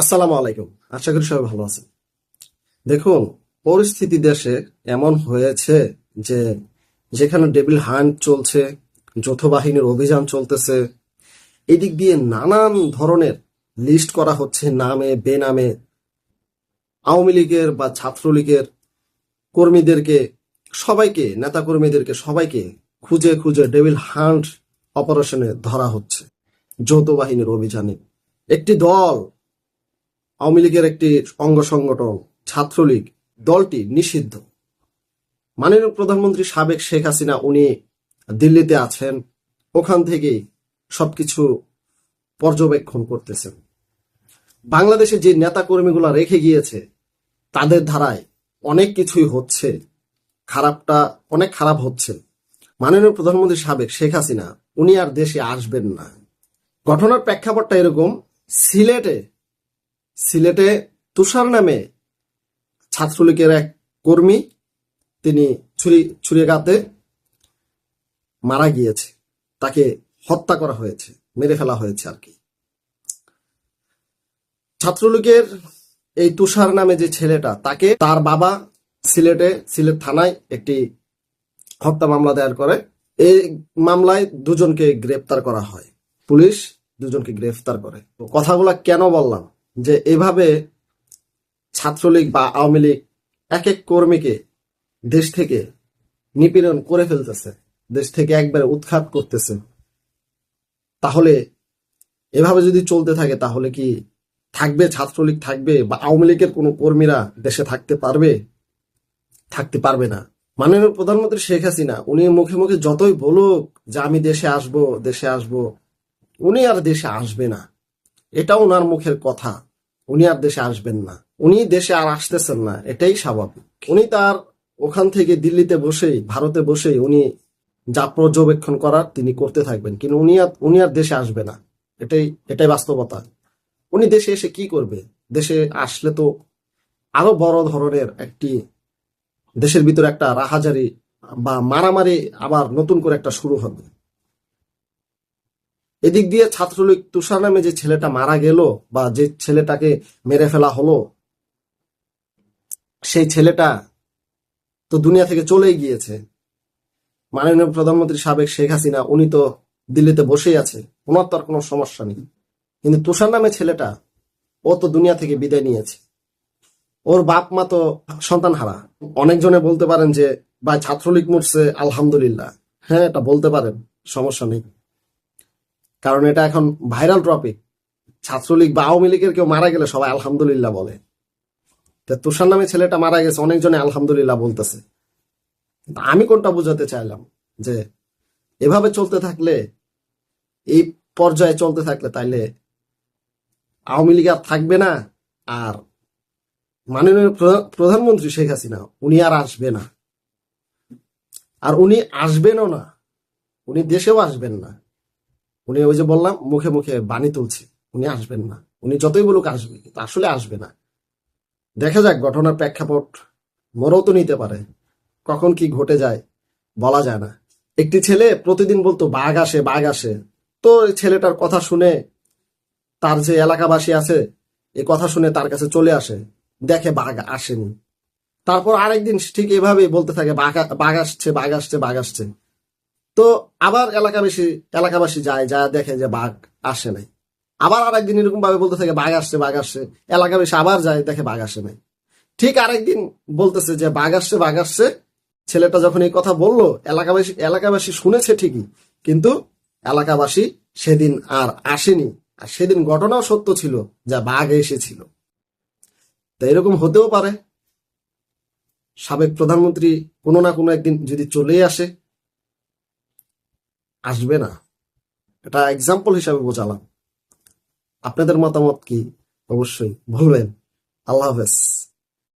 আসসালামু আলাইকুম। আশা করি সবাই ভালো আছেন। দেখুন, পরিস্থিতি দেশে এমন হয়েছে যে যেখানে ডেভিল হান্ট চলছে, যৌথ বাহিনীর অভিযান চলতেছে, এদিক দিয়ে নানান ধরনের লিস্ট করা হচ্ছে, নামে, বেনামে। আওয়ামী লীগের বা ছাত্রলীগের কর্মীদেরকে, সবাইকে নেতা কর্মীদেরকে সবাইকে খুঁজে খুঁজে ডেভিল হান্ট অপারেশনে ধরা হচ্ছে, যৌথ বাহিনীর অভিযানে। একটি দল আওয়ামী লীগের একটি অঙ্গ সংগঠন, ছাত্রলীগ, দলটি নিষিদ্ধ। মাননীয় প্রধানমন্ত্রী সাবেক শেখ হাসিনা, উনি দিল্লিতে আছেন। ওখান থেকেই সবকিছু পর্যবেক্ষণ করতেছেন। বাংলাদেশে যে নেতা কর্মীগুলা রেখে গিয়েছে, তাদের ধারায় অনেক কিছুই হচ্ছে। খারাপটা অনেক খারাপ হচ্ছে। মাননীয় প্রধানমন্ত্রী সাবেক শেখ হাসিনা, উনি আর দেশে আসবেন না। ঘটনার প্রেক্ষাপটটা এরকম, সিলেটে সিলেটে তুষার নামে ছাত্রলীগের এক কর্মী, তিনি ছুরি ছুরিকাতে মারা গিয়েছে। তাকে হত্যা করা হয়েছে, মেরে ফেলা হয়েছে আর কি। ছাত্রলীগের এই তুষার নামে যে ছেলেটা, তাকে তার বাবা সিলেটে, সিলেট থানায় একটি হত্যা মামলা দায়ের করে। এই মামলায় দুজনকে গ্রেপ্তার করা হয়। পুলিশ দুজনকে গ্রেফতার করে। কথাগুলা কেন বললাম? যে এভাবে ছাত্রলীগ বা আওয়ামী লীগ এক এক কর্মীকে দেশ থেকে নিপীড়ন করে ফেলতেছে, দেশ থেকে একবারে উৎখাত করতেছে, তাহলে এভাবে যদি চলতে থাকে, তাহলে কি থাকবে, ছাত্রলীগ থাকবে বা আওয়ামী লীগের কোনো কর্মীরা দেশে থাকতে পারবে? থাকতে পারবে না। মাননীয় প্রধানমন্ত্রী শেখ হাসিনা, উনি মুখে মুখে যতই বলুক যে আমি দেশে আসব দেশে আসব, উনি আর দেশে আসবে না। এটা ওনার মুখের কথা। উনি আর দেশে আসবেন না। উনি দেশে আর আসতেছেন না। এটাই স্বাভাবিক উনি তার ওখান থেকে দিল্লিতে বসেই, ভারতে বসেই উনি যা পর্যবেক্ষণ করার তিনি করতে থাকবেন। কিন্তু উনি আর উনি আর দেশে আসবে না। এটাই এটাই বাস্তবতা। উনি দেশে এসে কি করবে? দেশে আসলে তো আরও বড় ধরনের একটি দেশের ভিতরে একটা রাহাজারি বা মারামারি আবার নতুন করে একটা শুরু হবে। এদিক দিয়ে ছাত্রলীগ তুষার নামে যে ছেলেটা মারা গেল বা যে ছেলেটাকে মেরে ফেলা হলো, সেই ছেলেটা তো দুনিয়া থেকে চলেই গিয়েছে। মাননীয় প্রধানমন্ত্রী সাবেক শেখ হাসিনা, উনি তো দিল্লিতে বসেই আছে, ওনার তো আর কোনো সমস্যা নেই। কিন্তু তুষার নামে ছেলেটা, ও তো দুনিয়া থেকে বিদায় নিয়েছে। ওর বাপ মা তো সন্তান হারা অনেকজনে বলতে পারেন যে বা ছাত্রলীগ মরছে, আলহামদুলিল্লাহ। হ্যাঁ এটা বলতে পারেন, সমস্যা নেই। কারণ এটা এখন ভাইরাল টপিক। ছাত্রলীগ বা আওয়ামী লীগের কেউ মারা গেলে সবাই আলহামদুলিল্লাহ বলে। তা তুষার নামে ছেলেটা মারা গেছে, অনেকজনে আলহামদুলিল্লাহ বলতেছে। আমি কোনটা বুঝাতে চাইলাম? যে এভাবে চলতে থাকলে, এই পর্যায়ে চলতে থাকলে তাইলে আওয়ামী লীগ আর থাকবে না, আর মাননীয় প্রধা- প্রধানমন্ত্রী শেখ হাসিনা, উনি আর আসবে না। আর উনি আসবেনও না, উনি দেশেও আসবেন না। উনি ওই যে বললাম, মুখে মুখে বাণী তুলছে। উনি আসবেন না। উনি যতই বলুক আসবে, কিন্তু আসলে আসবে না। দেখা যাক ঘটনার প্রেক্ষাপট, মরও তো নিতে পারে। কখন কি ঘটে যায়, বলা যায় না। একটি ছেলে প্রতিদিন বলতো, বাঘ আসে বাঘ আসে। তো ছেলেটার কথা শুনে তার যে এলাকাবাসী আছে, এ কথা শুনে তার কাছে চলে আসে। দেখে বাঘ আসেনি। তারপর আরেকদিন ঠিক এভাবেই বলতে থাকে, বাঘ বাঘ আসছে বাঘ আসছে বাঘ আসছে। তো আবার এলাকাবাসী এলাকাবাসী যায় যা দেখে যে বাঘ আসে নাই। আবার আরেকদিন এরকম ভাবে বলতে থাকে, বাঘ আসছে বাঘ আসছে। এলাকাবাসী আবার যায়, দেখে বাঘ আসে নাই। ঠিক আরেকদিন বলতেছে যে, বাঘ আসছে বাঘ আসছে। ছেলেটা যখন এই কথা বলল, এলাকাবাসী এলাকাবাসী শুনেছে ঠিকই, কিন্তু এলাকাবাসী সেদিন আর আসেনি। আর সেদিন ঘটনাও সত্য ছিল যা বাঘ এসেছিল। তা এরকম হতেও পারে। সাবেক প্রধানমন্ত্রী কোনো না কোনো একদিন যদি চলে আসে আসবে না। এটা এক্সাম্পল হিসাবে বোঝালাম। আপনাদের মতামত কি? অবশ্যই বলবেন। আল্লাহ হাফেজ।